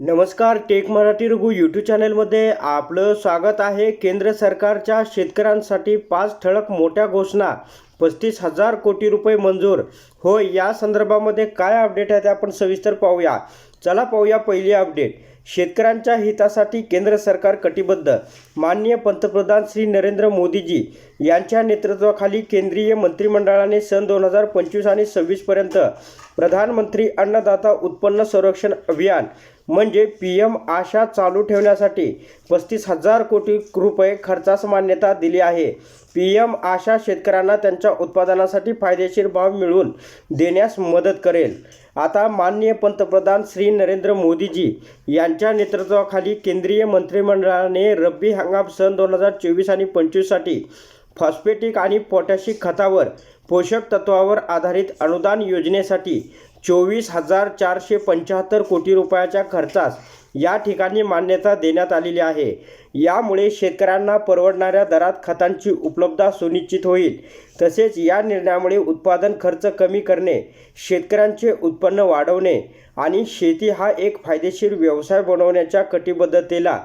नमस्कार tech Marathi Raghu YouTube चॅनलमध्ये आपलं स्वागत आहे. केंद्र सरकारच्या शेतकऱ्यांसाठी पाच ठळक मोठ्या घोषणा पस्तीस हजार कोटी रुपये मंजूर. होय या संदर्भामध्ये काय अपडेट आहे ते आपण सविस्तर पाहूया. चला पाहूया पहिली अपडेट शेतकऱ्यांच्या हितासाठी केंद्र सरकार कटिबद्ध. माननीय पंतप्रधान श्री नरेंद्र मोदीजी यांच्या नेतृत्वाखाली केंद्रीय मंत्रिमंडळाने सन दोन हजार पंचवीस आणि सव्वीसपर्यंत प्रधानमंत्री अन्नदाता उत्पन्न संरक्षण अभियान म्हणजे पी एम आशा चालू ठेवण्यासाठी पस्तीस हजार कोटी रुपये खर्चास मान्यता दिली आहे. पी एम आशा शेतकऱ्यांना त्यांच्या उत्पादनासाठी फायदेशीर भाव मिळवून देण्यास मदत करेल. आता माननीय पंतप्रधान श्री नरेंद्र मोदीजी यांच्या नेतृत्वाखाली केंद्रीय मंत्रिमंडळाने रब्बी हंगाम सन दोन हजार चोवीस आणि पंचवीससाठी फॉस्फेटिक आणि पोटॅशिक खतावर पोषक तत्वावर आधारित अनुदान योजनेसाठी चोवीस हजार चारशे पंच्याहत्तर कोटी रुपयाच्या खर्चास या ठिकाणी मान्यता देण्यात आलेली आहे. यामुळे शेतकऱ्यांना परवडणाऱ्या दरात खतांची उपलब्धता सुनिश्चित होईल. तसेच या निर्णयामुळे उत्पादन खर्च कमी करणे शेतकऱ्यांचे उत्पन्न वाढवणे आणि शेती हा एक फायदेशीर व्यवसाय बनवण्याच्या कटिबद्धतेला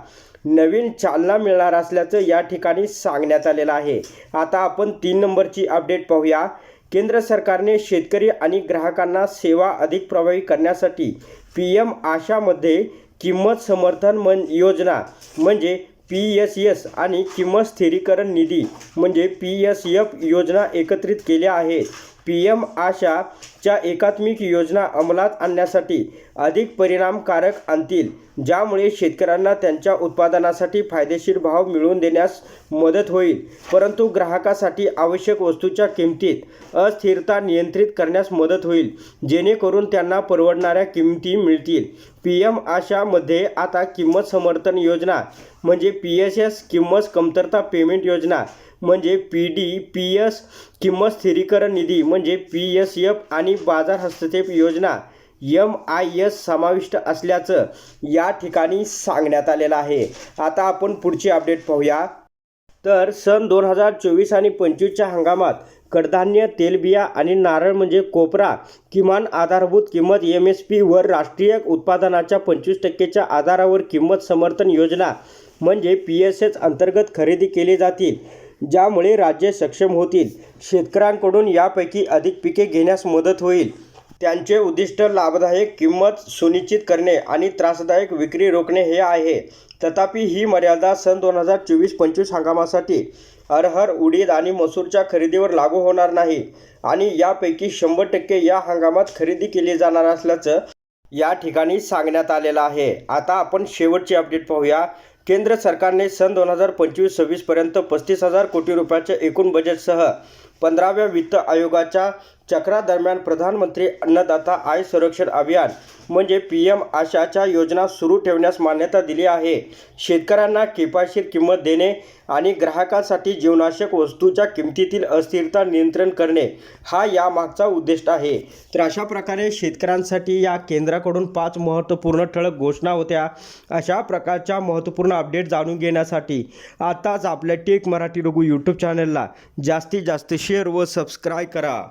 नवीन चालना मिळणार असल्याचं या ठिकाणी सांगण्यात आलेलं आहे. आता आपण तीन नंबरची अपडेट पाहूया. केंद्र सरकारने शेतकरी आणि ग्राहकांना सेवा अधिक प्रभावी करण्यासाठी पी एम आशामध्ये किंमत समर्थन मन योजना म्हणजे पी एस एस आणि किंमत स्थिरीकरण निधी म्हणजे पी एस एफ योजना एकत्रित केल्या आहेत. पी एम आशाच्या एकात्मिक योजना अंमलात आणण्यासाठी अधिक परिणामकारक आणतील ज्यामुळे शेतकऱ्यांना त्यांच्या उत्पादनासाठी फायदेशीर भाव मिळवून देण्यास मदत होईल. परंतु ग्राहकासाठी आवश्यक वस्तूच्या किमतीत अस्थिरता नियंत्रित करण्यास मदत होईल जेणेकरून त्यांना परवडणाऱ्या किमती मिळतील. पी एम आशामध्ये आता किंमत समर्थन योजना म्हणजे पी एस एस किंमत कमतरता पेमेंट योजना म्हणजे पी डी पी एस किंमत स्थिरीकरण निधी म्हणजे पी एस एफ आणि बाजार हस्तक्षेप योजना यम आय एस समाविष्ट असल्याचं या ठिकाणी सांगण्यात आलेलं आहे. आता आपण पुढची अपडेट पाहूया. तर सन दोन हजार चोवीस आणि पंचवीसच्या हंगामात कडधान्य तेलबिया आणि नारळ म्हणजे कोपरा किमान आधारभूत किंमत एम एस पीवर राष्ट्रीय उत्पादनाच्या पंचवीस टक्केच्या आधारावर किंमत समर्थन योजना म्हणजे पी एस एस अंतर्गत खरेदी केली जातील. ज्यामुळे राज्ये सक्षम होतील. शेतकऱ्यांकडून यापैकी अधिक पिके घेण्यास मदत होईल. त्यांचे उद्दिष्ट लाभदायक किंमत सुनिश्चित करणे आणि त्रासदायक विक्री रोखणे हे आहे. तथापि ही मर्यादा सन दोन हजार चोवीस पंचवीस हंगामासाठी अरहर उडीद आणि मसूरच्या खरेदीवर लागू होणार नाही आणि यापैकी शंभर टक्के या हंगामात खरेदी केली जाणार असल्याचं या ठिकाणी सांगण्यात आलेलं आहे. आता आपण शेवटची अपडेट पाहूया. केंद्र सरकारने सन दोन हजार पंचवीस सव्वीसपर्यंत पस्तीस हजार कोटी रुपयाच्या एकूण बजेटसह पंधराव्या वित्त आयोगाच्या चक्रादरम्यान प्रधानमंत्री अन्नदाता आय संरक्षण अभियान म्हणजे पी एम आशाच्या योजना सुरू ठेवण्यास मान्यता दिली आहे. शेतकऱ्यांना किफायतशीर किंमत देणे आणि ग्राहकांसाठी जीवनावश्यक वस्तूच्या किमतीतील अस्थिरता नियंत्रण करणे हा यामागचा उद्दिष्ट आहे. तर अशा प्रकारे शेतकऱ्यांसाठी या केंद्राकडून पाच महत्त्वपूर्ण ठळक घोषणा होत्या. अशा प्रकारच्या महत्त्वपूर्ण अपडेट जाणून घेण्यासाठी आताच आपल्या टेक मराठी रघु यूट्यूब चॅनलला जास्तीत जास्त शेअर व सबस्क्राईब करा.